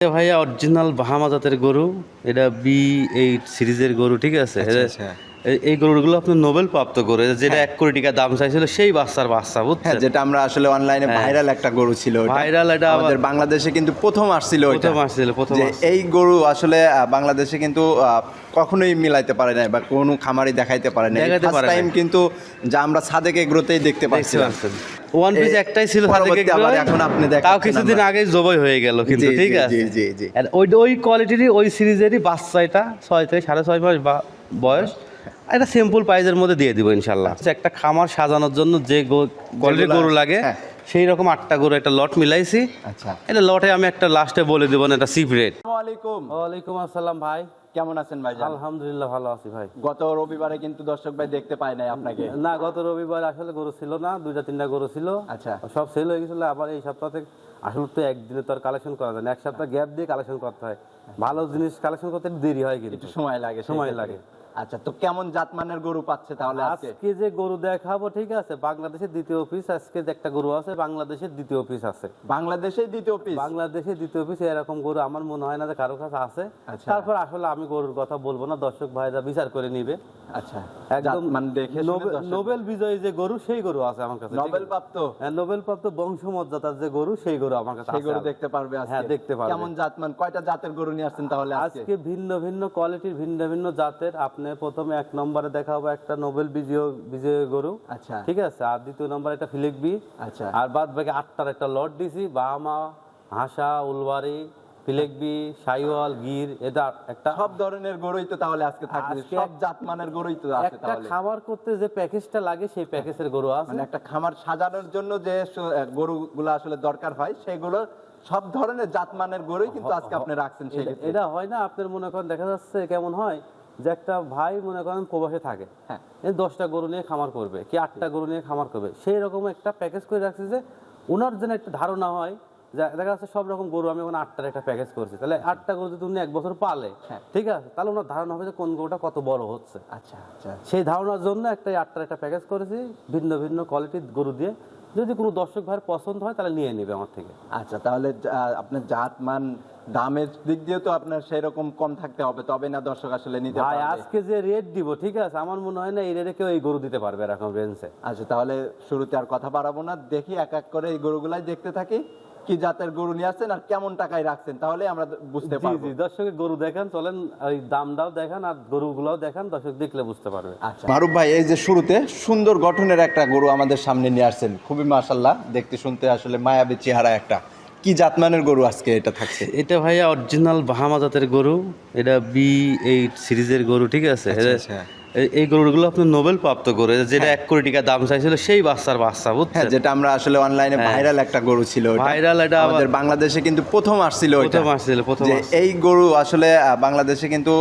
ভাইয়া original Bahama জাতের গরু। এটা বি এইট সিরিজের গরু ঠিক আছে? আচ্ছা। এই- এই গরুগুলো আপনার নোবেল প্রাপ্ত এটা যেটা এক কোটি টাকা দাম চাইছিল সেই বাচ্চার বাচ্চা হ্যাঁ বুঝছেন? যেটা আমরা আসলে অনলাইনে ভাইরাল একটা গরু ছিল। Viral এটা আমাদের বাংলাদেশে কিন্তু প্রথম আসছিল প্রথম আসছিল প্রথম এই গরু আসলে বাংলাদেশে কিন্তু কখনোই মিলাইতে পারে নাই বা কোনো খামারি দেখাইতে পারে নাই। টাইম কিন্তু যা আমরা সাদেক এগ্রোতেই দেখতে পাচ্ছি ওয়ান পিস একটাই ছিল পরবর্তী আবার এখন আপনি দেখাচ্ছেন তাও কিছুদিন। আগে জবাই হয়ে গেল কিন্তু ঠিক আছে? জি, জি, জি। ওই ওই কোয়ালিটিরই ওই সিরিজেরই বাচ্চাটা ছয় থেকে সাড়ে ছয় মাস বা বয়স। একটা সিম্পল প্রাইজের মধ্যে দিয়ে দিব ইনশাল্লাহ। একটা খামার সাজানোর জন্য যে কোয়ালিটির যেগুলা- গরু লাগে হ্যাঁ। সেই রকম আটটা গরু একটা লট মিলাইছি। আচ্ছা। এটা লটে আমি একটা লাস্টে বলে দেবো না এটা সিপ রেট আলাইকুম। ওয়ালাইকুম আসসালাম ভাই। কেমন আছেন ভাই আলহামদুলিল্লাহ ভালো আছি ভাই। গত রবিবারে কিন্তু দর্শক ভাই দেখতে পায় নাই আপনাকে। না গত রবিবার আসলে গরু ছিল না দুইটা তিনটা গরু ছিল। আচ্ছা। সব সেল হয়ে গেছিল আবার এই সপ্তাহ থেকে আসলে তো একদিনে তো আর কালেকশন করা যায় না। এক সপ্তাহ গ্যাপ দিয়ে কালেকশন করতে হয়। ভালো জিনিস কালেকশন করতে দেরি হয় কিন্তু। সময় লাগে সময় লাগে। আচ্ছা তো কেমন জাতমানের গরু পাচ্ছে তাহলে আজকে? যে গরু দেখাবো ঠিক আছে বাংলাদেশের দ্বিতীয় পিস আজকে যে একটা গরু আছে বাংলাদেশের দ্বিতীয় পিস আছে। বাংলাদেশের দ্বিতীয় পিস বাংলাদেশের দ্বিতীয় পিস এরকম গরু আমার মনে হয় না যে কারও কাছে আছে। আচ্ছা। তারপর আসলে আমি গরুর কথা বলব না দর্শক ভাইরা বিচার করে নিবে। আচ্ছা। একদম জাতমান দেখে নোবেল বিজয়ী যে গরু সেই গরু আছে আমার কাছে নোবেল প্রাপ্ত হ্যাঁ, নোবেল প্রাপ্ত বংশমর্যাদার যে গরু সেই গরু আমার কাছে সেই গরু দেখতে পারবে হ্যাঁ, দেখতে পারবে। কেমন জাতমান? কয়টা জাতের গরু নিয়ে আসছেন তাহলে আজকে? আজকে ভিন্ন ভিন্ন কোয়ালিটির ভিন্ন ভিন্ন জাতের আপনি প্রথমে এক নম্বরে দেখাবো একটা নোবেল বিজয় বিজয় গরু। আচ্ছা। ঠিক আছে? আর দ্বিতীয় নম্বরে একটা ফিলিক বি আচ্ছা। আর বাদ বাকি আটটার একটা লট দিছি বাহামা হাসা উলবাড়ি ফিলেকবি সাইওয়াল গির এটা একটা সব ধরনের গরুই তো তাহলে আজকে থাকবে। সব জাতমানের গরুই তো আছে একটা তাহলে। করতে যে প্যাকেজটা লাগে সেই প্যাকেজের গরু আছে। মানে একটা খামার সাজানোর জন্য যে গরুগুলো আসলে দরকার হয় সেগুলো সব ধরনের জাতমানের গরুই কিন্তু আজকে আপনি রাখছেন এটা হয় না আপনার মনে করেন দেখা যাচ্ছে কেমন হয় যে একটা ভাই মনে করেন প্রবাসে থাকে হ্যাঁ দশটা গরু নিয়ে খামার করবে কি আটটা গরু নিয়ে খামার করবে সেই রকম একটা প্যাকেজ করে রাখছে যে ওনার যেন একটা ধারণা হয় যে দেখা যাচ্ছে সব রকম গরু আমি ওখানে আটটার একটা প্যাকেজ করছি তাহলে আটটা গরু যদি উনি এক বছর পালে হ্যাঁ। ঠিক আছে তাহলে ওনার ধারণা হবে যে কোন গরুটা কত বড় হচ্ছে আচ্ছা আচ্ছা সেই ধারণার জন্য একটা আটটার একটা প্যাকেজ করেছি ভিন্ন ভিন্ন কোয়ালিটির গরু দিয়ে যদি কোনো দর্শক ভাইয়ের পছন্দ হয় তাহলে নিয়ে নেবে আমার থেকে। আচ্ছা তাহলে আপনার জাত মান দামের দিক দিয়ে তো আপনার সেরকম কম থাকতে হবে তবে না দর্শক আসলে নিতে হয় পারবে। আজকে যে রেট দিব ঠিক আছে? আমার মনে হয় না এই রেটে কেউ এই গরু দিতে পারবে এরকম রেঞ্জে আচ্ছা তাহলে শুরুতে আর কথা বাড়াবো না। দেখি এক এক করে এই গরুগুলাই দেখতে থাকি। কি জাতের গরু নিয়ে আসছেন আর কেমন টাকায় রাখছেন তাহলে আমরা বুঝতে পারব। জি দর্শকের গরু দেখান চলেন ওই দামটাও দেখান আর গরুগুলোও দেখান দর্শক দেখলে বুঝতে পারবে। আচ্ছা। মারুফ ভাই এই যে শুরুতে সুন্দর গঠনের একটা গরু আমাদের সামনে নিয়ে আসছেন খুবই মাশাল্লাহ দেখতে শুনতে আসলে মায়াবী চেহারা একটা। কি জাতমানের গরু আজকে এটা থাকছে? এটা ভাইয়া অরিজিনাল বাহামা জাতের গরু এটা বি এইট সিরিজের গরু ঠিক আছে? আচ্ছা। এই- গরুগুলো আপনার নোবেল প্রাপ্ত এটা যেটা এক কোটি টাকা দাম চাইছিল সেই বাচ্চার বাচ্চা হ্যাঁ বুঝছেন? যেটা আমরা আসলে অনলাইনে ভাইরাল একটা গরু ছিল। Viral এটা আমাদের বাংলাদেশে কিন্তু প্রথম আসছিল। প্রথম আসছিল, প্রথম এই গরু আসলে বাংলাদেশে কিন্তু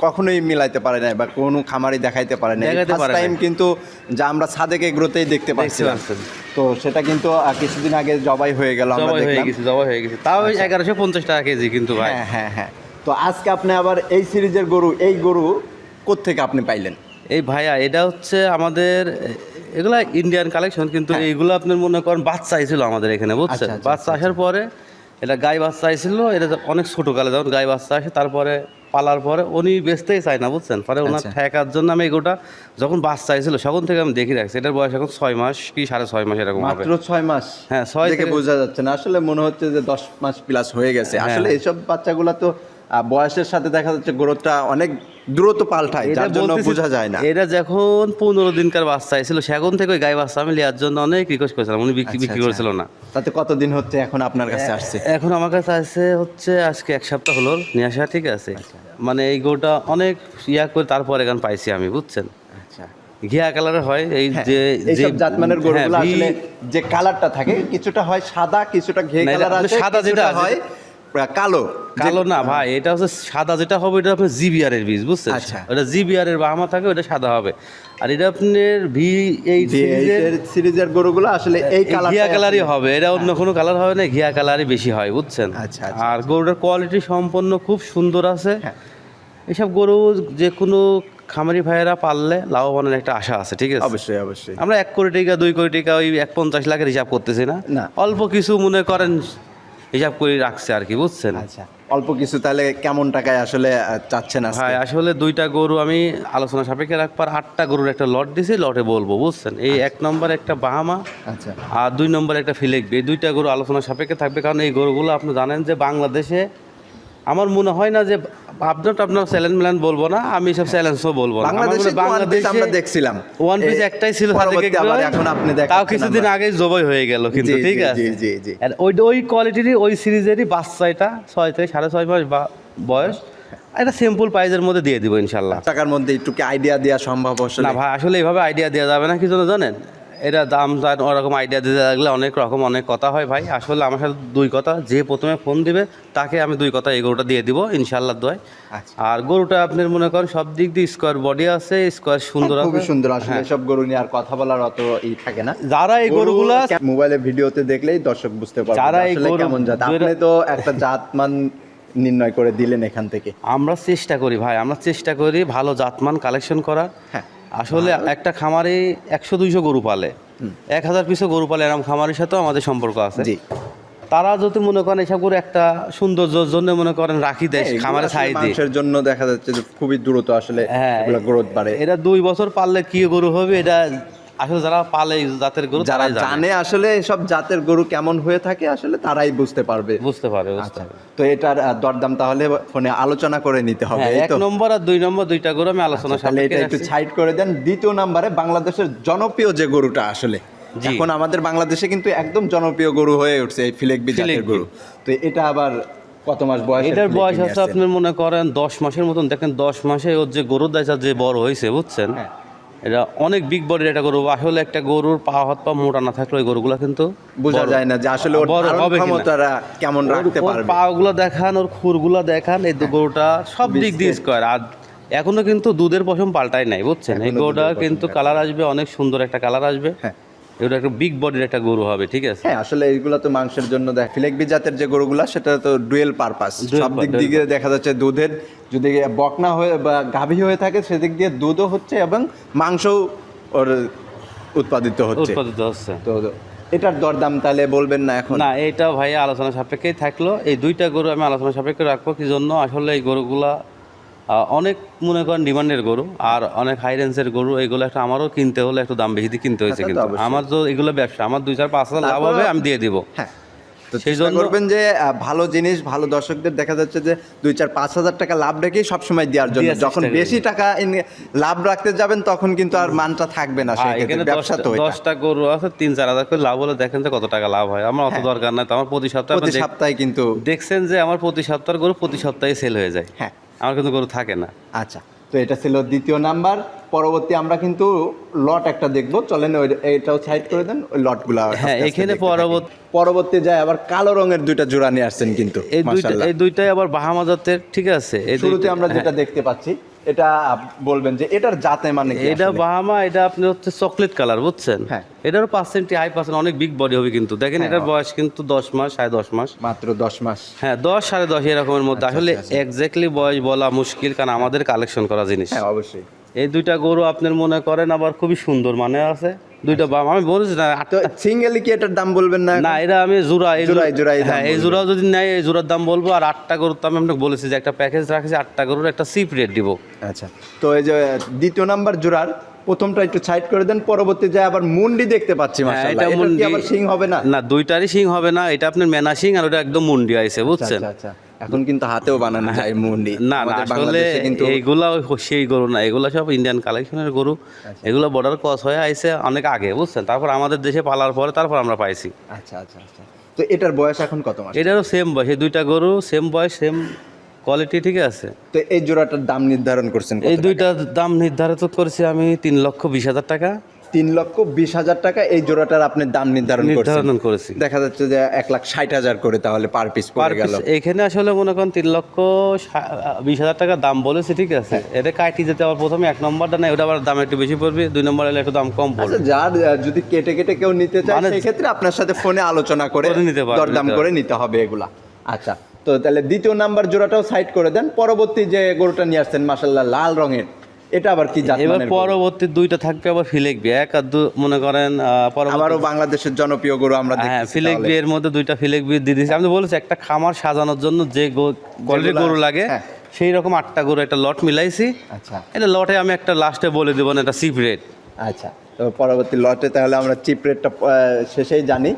কখনোই মিলাইতে পারে নাই বা কোনো খামারি দেখাইতে পারে নাই। ফার্স্ট টাইম কিন্তু যা আমরা সাদেক এগ্রোতেই দেখতে পাচ্ছি পাচ্ছেন। তো সেটা কিন্তু কিছুদিন আগে জবাই হয়ে গেল আমরা হয়ে গেছে জবাই হয়ে গেছে। তাও এগারোশো পঞ্চাশ টাকা কেজি কিন্তু ভাই। হ্যাঁ হ্যাঁ হ্যাঁ। তো আজকে আপনি আবার এই সিরিজের গরু এই গরু কোত্থেকে আপনি পাইলেন? এই ভাইয়া এটা হচ্ছে আমাদের এগুলা ইন্ডিয়ান কালেকশন কিন্তু এইগুলো আপনার মনে করেন বাচ্চা আইছিল আমাদের এখানে বুঝছেন? হ্যাঁ। আচ্ছা, আচ্ছা, বাচ্চা আসার পরে এটা গাই বাচ্চা আইছিল এটা অনেক ছোট কালে যখন গাই বাচ্চা আসে তারপরে পালার পরে উনি বেচতেই চায় না বুঝছেন? পরে ওনার আচ্ছা। ঠেকার জন্য আমি এগুলোটা যখন বাচ্চা আইছিল তখন থেকে আমি দেখি রাখছি এটার বয়স এখন ছয় মাস কি সাড়ে ছয় মাস এরকম হবে। মাত্র ছয় মাস? হ্যাঁ, ছয় থেকে- বোঝা যাচ্ছে না আসলে মনে হচ্ছে যে দশ মাস প্লাস হয়ে গেছে। হ্যাঁ। আসলে এইসব বাচ্চাগুলো তো বয়সের সাথে দেখা যাচ্ছে গ্রোথটা অনেক দ্রুত পাল্টায় যার জন্য বোঝা যায় না। এটা যখন পনেরো দিনকার বাচ্চা আইছিল সেখন থেকে ওই গাই বাচ্চা আমি নেওয়ার জন্য অনেক রিকোয়েস্ট করেছিলাম। উনি বিক্রি আচ্ছা, বিক্রি আচ্ছা। করেছিল না। তাতে কতদিন হচ্ছে এখন আপনার কাছে আসছে? এখন আমার কাছে আছে হচ্ছে আজকে এক সপ্তাহ হলো নিয়ে আসা ঠিক আছে। মানে এই গরুটা অনেক ইয়া করে তারপর এখান পাইছি আমি বুঝছেন? আচ্ছা। ঘিয়া কালারের হয় এই যে এইসব জাতমানের হ্যাঁ, গরুগুলো আসলে যে কালারটা থাকে কিছুটা হয় সাদা কিছুটা ঘে না, এটা কালার আছে সাদা যেটা হয় কালো। কালো না ভাই এটা হচ্ছে সাদা যেটা হবে এটা আপনার জিবিআর এর বীজ বুঝছেন? আচ্ছা। ওটা জিবিআর এর বাহামা থাকে ওটা সাদা হবে। আর এটা আপনার ভি এই সিরিজের সিরিজের গরুগুলো আসলে এই কালার ঘিয়া কালারই হবে এটা অন্য কোনো কালার হবে না ঘিয়া কালারই বেশি হয় বুঝছেন? আচ্ছা, আচ্ছা, আর গরুটার কোয়ালিটি সম্পন্ন খুব সুন্দর আছে। হ্যাঁ। এসব গরু যে কোনো খামারি ভাইয়েরা পারলে লাভবানের একটা আশা আছে ঠিক আছে? অবশ্যই অবশ্যই। আমরা এক কোটি টাকা দুই কোটি টাকা ওই এক পঞ্চাশ লাখের হিসাব করতেছি না। অল্প কিছু মনে করেন হিসাব করে রাখছে আর কি বুঝছেন? আচ্ছা অল্প কিছু তাহলে কেমন টাকায় আসলে চাচ্ছে চাচ্ছেন হ্যাঁ আসলে দুইটা গরু আমি আলোচনা সাপেক্ষে রাখবার আটটা গরুর একটা লট দিছি লটে বলব বুঝছেন? এই এক নম্বর একটা বাহামা আচ্ছা। আর দুই নম্বর একটা ফিলেকবি এই দুইটা গরু আলোচনা সাপেক্ষে থাকবে কারণ এই গরুগুলো আপনি জানেন যে বাংলাদেশে আমার মনে হয় না যে আপনার আপনার চ্যালেঞ্জ ম্যালেঞ্জ বলব না আমি সব চ্যালেঞ্জও বলব না। আমার বাংলাদেশে দেখছিলাম। ওয়ান পিস একটাই ছিল পরবর্তী আবার এখন আপনি তাও কিছুদিন। আগে জবাই হয়ে গেল কিন্তু ঠিক আছে? জি, জি, জি। ওই ওই কোয়ালিটিরই ওই সিরিজেরই বাচ্চাটা ছয় থেকে সাড়ে ছয় মাস বা বয়স একটা সিম্পল প্রাইজের মধ্যে দিয়ে দিব ইনশাল্লাহ। টাকার মধ্যে একটু কি আইডিয়া দেওয়া সম্ভব না ভাই আসলে এইভাবে আইডিয়া দেওয়া যাবে না কি জন্য জানেন? এটা দাম দাম ওরকম আইডিয়া দিতে লাগলে অনেক রকম অনেক কথা হয় ভাই। আসলে আমার সাথে দুই কথা যে প্রথমে ফোন দিবে তাকে আমি দুই কথা এই গরুটা দিয়ে দিব ইনশাল্লাহ দয় আচ্ছা। আর গরুটা আপনার মনে করেন সব দিক দিয়ে স্কোয়ার বডি আছে স্কোয়ার সুন্দর খুবই সুন্দর আসলে সব গরু নিয়ে আর কথা বলার অত ই থাকে না। যারা এই গরুগুলা মোবাইলে ভিডিওতে দেখলেই দর্শক বুঝতে পারবে যারা এই গরু- কেমন জাত। আপনি তো একটা জাত মান নির্ণয় করে দিলেন এখান থেকে। আমরা চেষ্টা করি ভাই আমরা চেষ্টা করি ভালো জাতমান কালেকশন করার। হ্যাঁ। আসলে একটা খামারে একশো দুইশো গরু পালে। এক হাজার পিসও গরু পালে এরকম খামারের সাথেও আমাদের সম্পর্ক আছে। তারা যদি মনে করেন এসব করে একটা সৌন্দর্যের জন্য মনে করেন রাখি দেয় খামারে ছাই দিয়ে জন্য দেখা যাচ্ছে যে খুবই দ্রুত আসলে হ্যাঁ গ্রোথ বাড়ে। এটা দুই বছর পারলে কি গরু হবে এটা আসলে যারা পালে জাতের গরু যারা জানে। আসলে সব জাতের গরু কেমন হয়ে থাকে আসলে তারাই বুঝতে পারবে। বুঝতে পারে বুঝতে আচ্ছা তো এটার দরদাম তাহলে ফোনে আলোচনা করে নিতে হবে হ্যাঁ এক নম্বর আর দুই নম্বর দুইটা গরু আমি আলোচনা তাহলে এটা একটু। সাইড করে দেন। দ্বিতীয় নাম্বারে বাংলাদেশের জনপ্রিয় যে গরুটা আসলে। এখন আমাদের বাংলাদেশে কিন্তু একদম জনপ্রিয় গরু হয়ে উঠছে এই ফিলেকবি জাতের গরু। তো এটা আবার কত মাস বয়স এটার বয়স আছে? আপনার মনে করেন দশ মাসের মতন। দেখেন দশ মাসে ওর যে গরুর দায়সা যে বড় হয়েছে বুঝছেন? হ্যাঁ। এটা অনেক বিগ বডির একটা গরু। আসলে একটা গরুর পা হাত পা মোটা না থাকলে ওই গরুগুলো কিন্তু বোঝা যায় না যে আসলে ওর বড় হবে কিনা। ক্ষমতাটা কেমন রাখতে পারবে। পা গুলো দেখান ওর খুরগুলো দেখান এই দু গরুটা সব দিক দিয়ে স্কোয়ার আর এখনও কিন্তু দুধের পশম পাল্টায় নাই বুঝছেন? এই গরুটা কিন্তু কালার আসবে অনেক সুন্দর একটা কালার আসবে। হ্যাঁ। এটা একটা বিগ বডির একটা গরু হবে ঠিক আছে? হ্যাঁ আসলে এইগুলো তো মাংসের জন্য দেখ ফিলেকবি জাতের যে গরুগুলা সেটা তো ডুয়েল পারপাস সব দিক দিকে দেখা যাচ্ছে দুধের যদি বকনা হয়ে বা গাভী হয়ে থাকে সেদিক দিয়ে দুধও হচ্ছে এবং মাংসও ওর উৎপাদিত হচ্ছে। উৎপাদিত হচ্ছে। তো এটার দরদাম তাহলে বলবেন না এখন? না এটা ভাই আলোচনা সাপেক্ষেই থাকল। এই দুইটা গরু আমি আলোচনা সাপেক্ষে রাখব কি জন্য আসলে এই গরুগুলা অনেক মনে করেন ডিমান্ডের গরু আর অনেক হাই রেঞ্জের গরু এগুলো একটা আমারও কিনতে হলে একটু দাম বেশি কিনতে হয়েছে কিন্তু। আমার তো এগুলো ব্যবসা আমার দুই চার পাঁচ হাজার লাভ হবে আমি দিয়ে দিব। হ্যাঁ তো করবেন যে ভালো জিনিস ভালো দর্শকদের দেখা যাচ্ছে যে দুই চার পাঁচ হাজার টাকা লাভ রেখেই সবসময় দেওয়ার জন্য। যখন বেশি টাকা লাভ রাখতে যাবেন তখন কিন্তু আর মানটা থাকবে না হ্যাঁ, ব্যবসা দশটা তো দশটা গরু আছে তিন চার হাজার করে লাভ হলে দেখেন যে কত টাকা লাভ হয়। আমার অত হ্যাঁ। দরকার নাই তো আমার প্রতি সপ্তাহে প্রতি সপ্তাহে কিন্তু দেখছেন যে আমার প্রতি সপ্তাহের গরু প্রতি সপ্তাহে সেল হয়ে যায়। হ্যাঁ। আমার কিন্তু গরু থাকে না। আচ্ছা তো এটা ছিল দ্বিতীয় নাম্বার। পরবর্তী আমরা কিন্তু লট একটা দেখব। চলেন ওই এটাও সাইড করে দেন ওই লটগুলো হ্যাঁ, এখানে পরবর্তী- পরবর্তী যায় আবার কালো রঙের দুইটা জোড়া নিয়ে আসছেন কিন্তু এই দুইটা এই দুইটাই আবার বাহামা জাতের ঠিক আছে? এই শুরুতে আমরা হ্যাঁ। যেটা দেখতে পাচ্ছি এটা বলবেন যে এটার জাতে মানে এটা? বাহামা এটা আপনি হচ্ছে চকলেট কালার বুঝছেন? হ্যাঁ। এটারও পার্সেন্ট হাই পার্সেন্ট অনেক বিগ বডি হবে কিন্তু। দেখেন হ্যাঁ, এটার বয়স কিন্তু দশ মাস সাড়ে দশ মাস। মাত্র দশ মাস। হ্যাঁ দশ সাড়ে দশ এরকমের মধ্যে। আচ্ছা, আসলে আচ্ছা, এক্স্যাক্টলি বয়স বলা মুশকিল কারণ আমাদের কালেকশন করা জিনিস। হ্যাঁ অবশ্যই। এই দুইটা গরু আপনার মনে করেন আবার খুবই সুন্দর মানে আছে। দুইটা বাম। আমি বলেছি না সিঙ্গেলি কি এটার দাম বলবেন না না এটা আমি জোড়া এই জোড়ায় দাম হ্যাঁ এই। জোড়াও যদি নেয় এই জোড়ার দাম বলব। আর আটটা গরুর তো আমি আপনাকে বলেছি যে একটা প্যাকেজ রাখেছি আটটা গরুর একটা সিপ রেট দিব। আচ্ছা তো এই যে দ্বিতীয় নাম্বার জোড়ার প্রথমটা একটু সাইড করে দেন পরবর্তী যায় আবার মুন্ডি দেখতে পাচ্ছি হ্যাঁ, এটা মুন্ডি- আবার সিং হবে না? না দুইটারই শিং হবে না এটা আপনার মেনা শিং আর ওটা একদম মুন্ডি আইছে বুঝছেন? আচ্ছা আচ্ছা। এখন কিন্তু হাতেও বানানো যায় মুন্ডি। না আসলে কিন্তু এইগুলা ওই সেই গরু না এগুলা সব ইন্ডিয়ান কালেকশনের গরু। এগুলো বর্ডার ক্রস হয়ে আইছে অনেক আগে বুঝছেন? তারপর আমাদের দেশে পালার পরে তারপর আমরা পাইছি। আচ্ছা আচ্ছা আচ্ছা। তো এটার বয়স এখন কত মাস? এটারও সেম বয়স এই দুইটা গরু সেম বয়স সেম কোয়ালিটি ঠিক আছে? তো এই জোড়াটার দাম নির্ধারণ করছেন এই? দুইটার দাম নির্ধারিত করেছি আমি তিন লক্ষ বিশ হাজার টাকা। তিন লক্ষ বিশ হাজার টাকা এই জোড়াটার আপনি দাম নির্ধারণ নির্ধারণ করেছি। দেখা যাচ্ছে যে এক লাখ ষাট হাজার করে তাহলে পার পিস পার গেল। এখানে আসলে মনে করেন তিন লক্ষ বিশ হাজার টাকা দাম বলেছি ঠিক আছে? হ্যাঁ। এটা কাটি যেতে আবার প্রথমে এক নম্বরটা না ওটা আবার দাম একটু বেশি পড়বে দুই নম্বর এলে একটু দাম কম পড়বে। আচ্ছা যার যদি কেটে কেটে কেউ নিতে চায় মানে- সেই ক্ষেত্রে আপনার সাথে ফোনে আলোচনা করে নিতে পারবে, দরদাম করে নিতে হবে এগুলা। আচ্ছা তো তাহলে দ্বিতীয় নাম্বার জোড়াটাও সাইড করে দেন। পরবর্তী যে গরুটা নিয়ে আসছেন মাসাল্লাহ লাল রঙের। এটা আবার কি এবার পরবর্তী দুইটা থাকবে আবার ফিলেকবি এক আর দু মনে করেন আবারও বাংলাদেশের জনপ্রিয় গরু আমরা হ্যাঁ ফিলেকবি এর মধ্যে দুইটা ফিলেকবি দিয়ে দিয়েছি। আমি তো বলেছি একটা খামার সাজানোর জন্য যে কোয়ালিটির যেগুলা- গরু লাগে হ্যাঁ। সেই রকম আটটা গরু একটা লট মিলাইছি। আচ্ছা। এটা লটে আমি একটা লাস্টে বলে দেবো না এটা সিপ রেট আচ্ছা তো পরবর্তী লটে তাহলে আমরা চিপ রেটটা শেষেই জানি।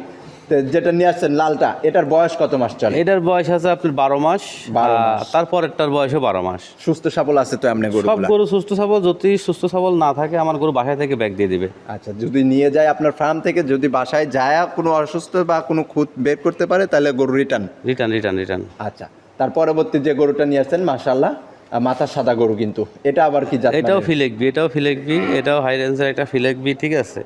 যেটা নিয়ে আসছেন লালটা এটার বয়স কত মাস চলে? এটার বয়স আছে আপনার বারো মাস 12 আহ, মাস। তারপরেরটার বয়সও বারো মাস। সুস্থ সবল আছে তো এমনি গরু সব গরু সুস্থ সবল যদি সুস্থ সবল না থাকে আমার গরু বাসায় থেকে ব্যাগ দিয়ে দিবে। আচ্ছা যদি নিয়ে যায় আপনার ফার্ম থেকে যদি বাসায় যায় কোনো অসুস্থ বা কোনো খুঁত বের করতে পারে তাহলে গরু রিটার্ন রিটার্ন রিটার্ন রিটার্ন আচ্ছা তার পরবর্তী যে গরুটা নিয়ে আসছেন মাশাল্লাহ মাথা সাদা গরু কিন্তু। এটা আবার কি এটাও ফিলেকবি এটাও ফিলেকবি এটাও হাই রেঞ্জের একটা ফিলেকবি ঠিক আছে?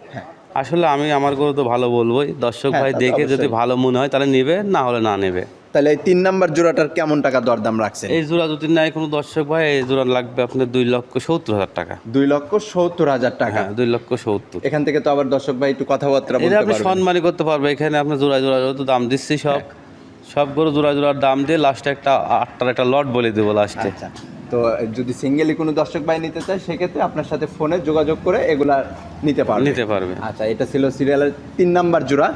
আসলে আমি আমার গরু তো ভালো বলবোই। দর্শক হ্যাঁ, ভাই দেখে যদি ভালো মনে হয় তাহলে নেবে না হলে না নেবে। তাহলে এই তিন নাম্বার জোড়াটার কেমন টাকা দরদাম রাখছেন? এই জোড়া যদি নেয় কোনো দর্শক ভাই এই জোড়া লাগবে আপনার দুই লক্ষ সত্তর হাজার টাকা। দুই লক্ষ সত্তর হাজার টাকা। হ্যাঁ দুই লক্ষ সত্তর। এখান থেকে তো আবার দর্শক ভাই একটু কথাবার্তা বলতে আপনি সম্মানই করতে পারবে এখানে আপনি জোড়া জোড়া তো দাম দিচ্ছি সব। সব গরু জোড়া জোড়ার দাম দিয়ে লাস্টে একটা আটটার একটা লট বলে দেবো লাস্টে আচ্ছা। তো যদি সিঙ্গেলি কোনো দর্শক ভাই নিতে চায় সেক্ষেত্রে আপনার সাথে ফোনে যোগাযোগ করে এগুলা নিতে পারবে। নিতে পারবে। আচ্ছা এটা ছিল সিরিয়ালের তিন নাম্বার জোড়া।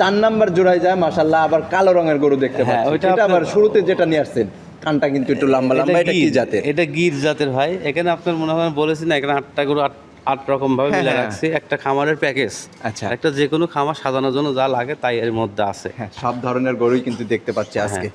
চার নাম্বার জোড়ায় যায় মাশাল্লাহ আবার কালো রঙের গরু দেখতে হ্যাঁ, পাচ্ছি। এটা আবার শুরুতে যেটা নিয়ে আসছেন কানটা কিন্তু একটু লম্বা লম্বা এটা কি জাতের? এটা গির জাতের ভাই। এখানে আপনার মনে হয় বলেছি না এখানে আটটা গরু আট আট রকম ভাবে হ্যাঁ, মিলে হ্যাঁ। রাখছি। একটা খামারের প্যাকেজ আচ্ছা। একটা যে কোনো খামার সাজানোর জন্য যা লাগে তাই এর মধ্যে আছে। হ্যাঁ সব ধরনের গরুই কিন্তু দেখতে পাচ্ছি। আজকে।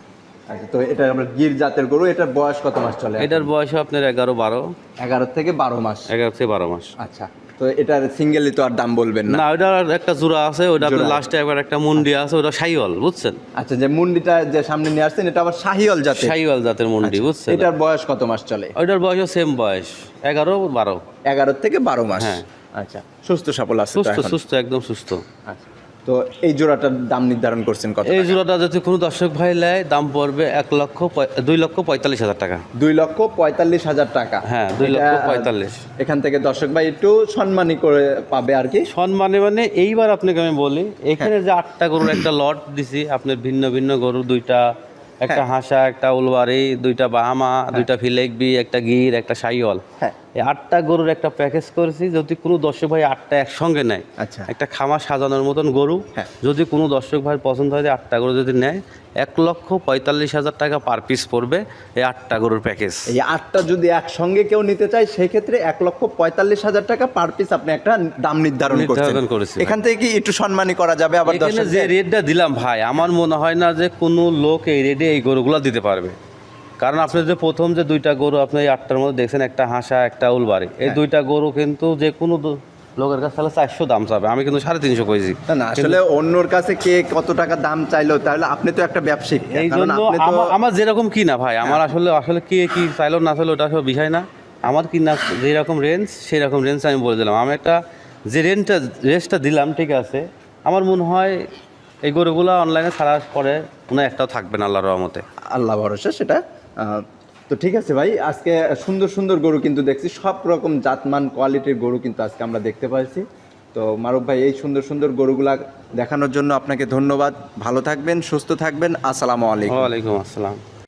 আচ্ছা তো এটা আমরা গির জাতের গরু এটার বয়স কত মাস চলে এটার বয়স আপনার এগারো বারো। এগারো থেকে বারো মাস। এগারো থেকে বারো মাস। আচ্ছা তো এটার সিঙ্গেলি তো আর দাম বলবেন না। ওটার একটা জোড়া আছে ওটা আপনার লাস্টে একবার একটা মুন্ডি আছে ওটা সাইওয়াল বুঝছেন? আচ্ছা যে মুন্ডিটা যে সামনে নিয়ে আসছেন এটা আবার শাহিওল জাতের? সাইওয়াল জাতের মুন্ডি বুঝছেন? এটার বয়স কত মাস চলে? ওইটার বয়সও সেম বয়স এগারো বারো। এগারো থেকে বারো মাস। হ্যাঁ। আচ্ছা সুস্থ সফল আছে সুস্থ সুস্থ একদম সুস্থ। আচ্ছা। তো এই জোড়াটার দাম নির্ধারণ করছেন কত এই জোড়াটা যদি কোনো দর্শক ভাই নেয় দাম পড়বে এক লক্ষ দুই লক্ষ পঁয়তাল্লিশ হাজার টাকা। দুই লক্ষ পঁয়তাল্লিশ হাজার টাকা। হ্যাঁ, দুই লক্ষ পঁয়তাল্লিশ। এখান থেকে দর্শক ভাই একটু সম্মানী করে পাবে আর কি। সম্মানে মানে এইবার আপনাকে আমি বলি এখানে যে আটটা গরুর একটা লট দিছি আপনার ভিন্ন ভিন্ন গরু দুইটা একটা হাসা একটা উলবাড়ি দুইটা বাহামা দুইটা ফিলেকবি একটা গির একটা সাইওয়াল। হ্যাঁ। আটটা গরুর একটা প্যাকেজ করেছি যদি কোনো দর্শক ভাই আটটা একসঙ্গে নেয় আচ্ছা। একটা খামার সাজানোর মতন গরু হ্যাঁ। যদি কোনো দর্শক ভাই পছন্দ হয় যে আটটা গরু যদি নেয় এক লক্ষ পঁয়তাল্লিশ হাজার টাকা পার পিস পড়বে এই আটটা গরুর প্যাকেজ। এই আটটা যদি একসঙ্গে কেউ নিতে চায় সেক্ষেত্রে এক লক্ষ পঁয়তাল্লিশ হাজার টাকা পার পিস আপনি একটা দাম নির্ধারণ নির্ধারণ করেছি, এখান থেকে কি একটু সম্মানী করা যাবে আবার যে রেটটা দিলাম ভাই আমার মনে হয় না যে কোনো লোক এই রেটে এই গরুগুলো দিতে পারবে। কারণ আপনি যে প্রথম যে দুইটা গরু আপনি এই আটটার মধ্যে দেখছেন একটা হাঁসা একটা উলবাড়ি। এই হ্যাঁ। দুইটা গরু কিন্তু যে কোনো লোকের কাছে তাহলে চারশো দাম চাবে। আমি কিন্তু সাড়ে তিনশো করেছি না আসলে অন্যর কাছে কে কত টাকা দাম চাইলো তাহলে আপনি তো একটা ব্যবসায়ী এই জন্য আমার- যেরকম কি না ভাই আমার আসলে আসলে কে কি চাইলো না চাইলো ওটা সব বিষয় না। আমার কি না যেরকম রেঞ্জ সেই রকম রেঞ্জ আমি বলে দিলাম। আমি একটা যে রেঞ্জটা রেঞ্জটা দিলাম ঠিক আছে আমার মনে হয় এই গরুগুলো অনলাইনে ছাড়ার পরে হয় একটাও থাকবে না আল্লাহর রহমতে। আল্লাহ ভরসা সেটা তো ঠিক আছে ভাই, আজকে সুন্দর সুন্দর গরু কিন্তু দেখছি, সব রকম জাতমান, কোয়ালিটির গরু কিন্তু আজকে আমরা দেখতে পাচ্ছি। তো মারুফ ভাই, এই সুন্দর সুন্দর গরুগুলা দেখানোর জন্য আপনাকে ধন্যবাদ, ভালো থাকবেন, সুস্থ থাকবেন, আসসালামু আলাইকুম। ওয়ালাইকুম আসসালাম।